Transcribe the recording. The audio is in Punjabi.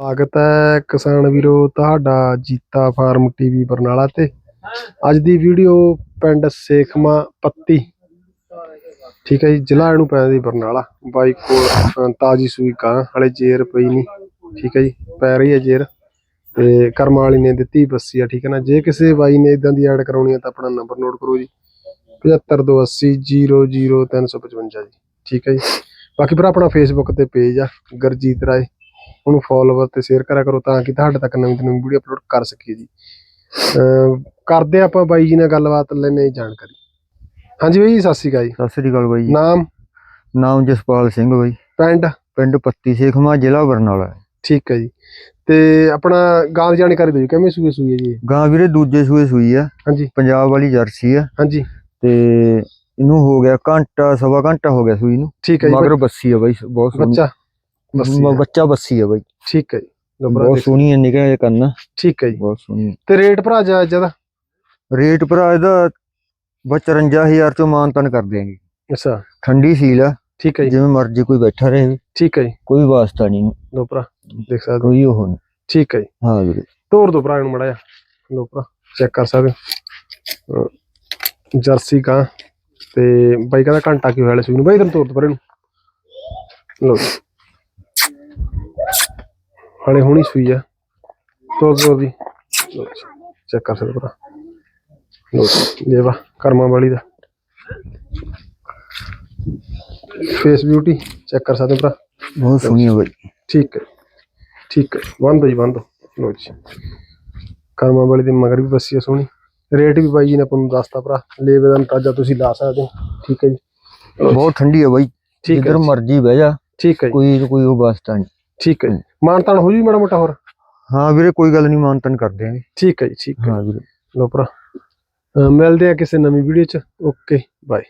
ਸਵਾਗਤ ਹੈ ਕਿਸਾਨ ਵੀਰੋ, ਤੁਹਾਡਾ ਜੀਤਾ ਫਾਰਮ ਟੀਵੀ ਬਰਨਾਲਾ ਤੇ। ਅੱਜ ਦੀ ਵੀਡੀਓ ਪਿੰਡ ਸੇਖਮਾ ਪੱਤੀ। ਠੀਕ ਹੈ ਜੀ, ਜ਼ਿਲ੍ਹਾ ਇਹਨੂੰ ਪੈਂਦਾ ਜੀ ਬਰਨਾਲਾ। ਬਾਈ ਕੋਲ ਤਾਜੀ ਸੂਈ ਕਾਂ ਹਲੇ ਜੇਰ ਪਈ ਨਹੀਂ। ਠੀਕ ਹੈ ਜੀ, ਪੈ ਰਹੀ ਹੈ ਜੇਰ। ਤੇ ਕਰਮ ਵਾਲੀ ਨੇ ਦਿੱਤੀ ਬੱਸੀ ਆ, ਠੀਕ ਹੈ ਨਾ। ਜੇ ਕਿਸੇ ਬਾਈ ਨੇ ਇਦਾਂ ਦੀ ਐਡ ਕਰਾਉਣੀ ਹੈ ਤਾਂ ਆਪਣਾ ਨੰਬਰ ਨੋਟ ਕਰੋ ਜੀ। 7528 00355 ਜੀ। ਠੀਕ ਹੈ ਜੀ। ਬਾਕੀ ਭਰਾ ਆਪਣਾ ਫੇਸਬੁੱਕ ਤੇ ਪੇਜ ਆ, ਗਰਜੀਤ ਰਾਏ। ਉਹਨੂੰ ਫੋਲੋਵਰ ਤੇ ਸ਼ੇਅਰ ਕਰਿਆ ਕਰੋ ਤਾਂ ਕਿ ਤੁਹਾਡੇ ਤੱਕ ਨਵੀਂ ਤੋਂ ਨਵੀਂ ਵੀਡੀਓ ਅਪਲੋਡ ਕਰ ਸਕੀਏ ਜੀ। ਕਰਦੇ ਆਪਾਂ ਬਾਈ ਜੀ ਨਾਲ ਗੱਲਬਾਤ ਲੈਣੇ ਜਾਣਕਾਰੀ। ਹਾਂਜੀ ਬਾਈ ਜੀ ਸਤਿ ਸ਼੍ਰੀ ਅਕਾਲ ਜੀ। ਸਤਿ ਸ੍ਰੀ ਅਕਾਲ ਬਾਈ ਨਾਮ? ਨਾਮ ਜਸਪਾਲ ਸਿੰਘ ਬਾਈ। ਪਿੰਡ? ਪਿੰਡ ਪੱਤੀ ਸੇਖਮਾ ਜ਼ਿਲ੍ਹਾ ਬਰਨਾਲਾ। ਠੀਕ ਹੈ ਜੀ। ਤੇ ਆਪਣਾ ਗਾਂ ਦੀ ਜਾਣਕਾਰੀ ਦਿਓ ਜੀ, ਕਿਵੇਂ ਸੂਏ ਸੂਈ ਹੈ ਜੀ? ਗਾਂ ਵੀਰੇ ਦੂਜੇ ਸੂਏ ਸੂਈ ਆ। ਹਾਂਜੀ। ਪੰਜਾਬ ਵਾਲੀ ਜਰਸੀ ਆ। ਹਾਂਜੀ। ਤੇ ਇਹਨੂੰ ਹੋ ਗਿਆ ਘੰਟਾ ਸਵਾ ਘੰਟਾ ਹੋ ਗਿਆ ਸੂਈ ਨੂੰ। ਠੀਕ ਹੈ ਜੀ ਮਗਰ ਬੱਸੀ ਆ ਬਾਈ ਬਹੁਤ ਸੋਹਣੀ। ਬੱਚਾ। ਬੱਸੀ ਆ। ਬੱਚਾ ਬੱਸੀ ਆ ਬਾਈ। ਠੀਕ ਹੈ ਜੀ। ਬਹੁਤ ਦੇਖ- ਸੋਹਣੀ ਹੈ ਨਿਕਾ ਇਹ ਕੰਨ। ਠੀਕ ਹੈ ਜੀ। ਬਹੁਤ ਸੋਹਣੀ ਤੇ ਰੇਟ ਭਰਾ ਜਾ ਜਦਾ ਰੇਟ ਭਰਾ ਇਹਦਾ 55000 ਚੋਂ ਮਾਨਤਨ ਕਰ ਦਿਆਂਗੇ। ਅੱਛਾ। ਠੰਡੀ ਸੀਲ ਆ। ਠੀਕ ਹੈ ਜੀ। ਜਿਵੇਂ ਮਰਜ਼ੀ ਕੋਈ ਬੈਠਾ ਰਹੇ। ਠੀਕ ਹੈ ਜੀ। ਕੋਈ ਵਾਸਤਾ ਨਹੀਂ। ਲੋ ਭਰਾ ਦੇਖ ਸਕਦੇ ਹੋ। ਕੋਈ ਉਹ ਨਹੀਂ। ਠੀਕ ਹੈ ਜੀ। ਹਾਂ ਵੀਰੇ। ਤੋੜ ਦੋ ਭਰਾ ਨੂੰ ਮੜਾ ਜਾ ਲੋ ਭਰਾ ਚੈੱਕ ਕਰ ਸਕਦੇ ਹੋ। ਅਹ ਜਰਸੀ ਕਾਂ। ਤੇ ਬਾਈ ਕਹਿੰਦਾ ਘੰਟਾ ਕੀ ਹੋਇਆ ਲੈ ਸੂਈ ਨੂੰ? ਬਾਈ ਇਧਰ ਤੋੜ ਦੋ ਪਰੇ ਨੂੰ ਲੋ ਹਲੇ ਹੁਣੀ ਸੂਈ ਆ। ਤੋੜ ਦੋ ਦੀ ਚੈੱਕ ਕਰ ਸਕਦੇ ਹੋ ਭਰਾ। ਲੋ ਦੇਵਾ ਕਰਮਾਂ ਵਾਲੀ ਦਾ। ਫੇਸ ਬਿਊਟੀ ਚੈੱਕ ਕਰ ਸਕਦੇ ਹੋ ਭਰਾ? ਬਹੁਤ ਸੋਹਣੀ ਆ ਬਾਈ। ਠੀਕ ਹੈ ਠੀਕ ਹੈ ਬੰਦ ਜੀ ਬੰਦ ਲੋ ਜੀ। ਕਰਮਾਂ ਵਾਲੀ ਦੇ ਮਗਰ ਵੀ ਬੱਸੀ ਆ ਸੋਹਣੀ। ਰੇਟ ਵੀ ਬਾਈ ਜੀ ਨੇ ਆਪਾਂ ਨੂੰ ਦੱਸਤਾ ਭਰਾ। ਲੇਵੇ ਦਾ ਅੰਦਾਜ਼ਾ ਤੁਸੀਂ ਲਾ ਸਕਦੇ ਹੋ। ਠੀਕ ਹੈ ਜੀ। ਬਹੁਤ ਠੰਡੀ ਆ ਬਾਈ। ਠੀਕ ਹੈ ਜਿੱਧਰ ਜੀ, ਮਰਜ਼ੀ ਬਹਿ ਜਾ। ਠੀਕ ਹੈ ਜੀ, ਕੋਈ ਕੋਈ ਉਹ ਵਾਸਤਾ ਨਹੀਂ ਠੀਕ ਹੈ ਜੀ। ਮਾਨਤਾਨ ਹੋ ਜੂ ਮਾੜਾ ਮੋਟਾ ਹੋਰ? ਹਾਂ ਵੀਰੇ ਕੋਈ ਗੱਲ ਨਹੀਂ ਮਾਨਤਨ ਕਰ ਦਿਆਂਗੇ। ਠੀਕ ਹੈ ਜੀ ਠੀਕ ਹੈ। ਹਾਂ ਵੀਰੇ। ਲੋ ਭਰਾ ਮਿਲਦੇ ਆ ਕਿਸੇ ਨਵੀਂ ਵੀਡੀਓ ਚ। Okay bye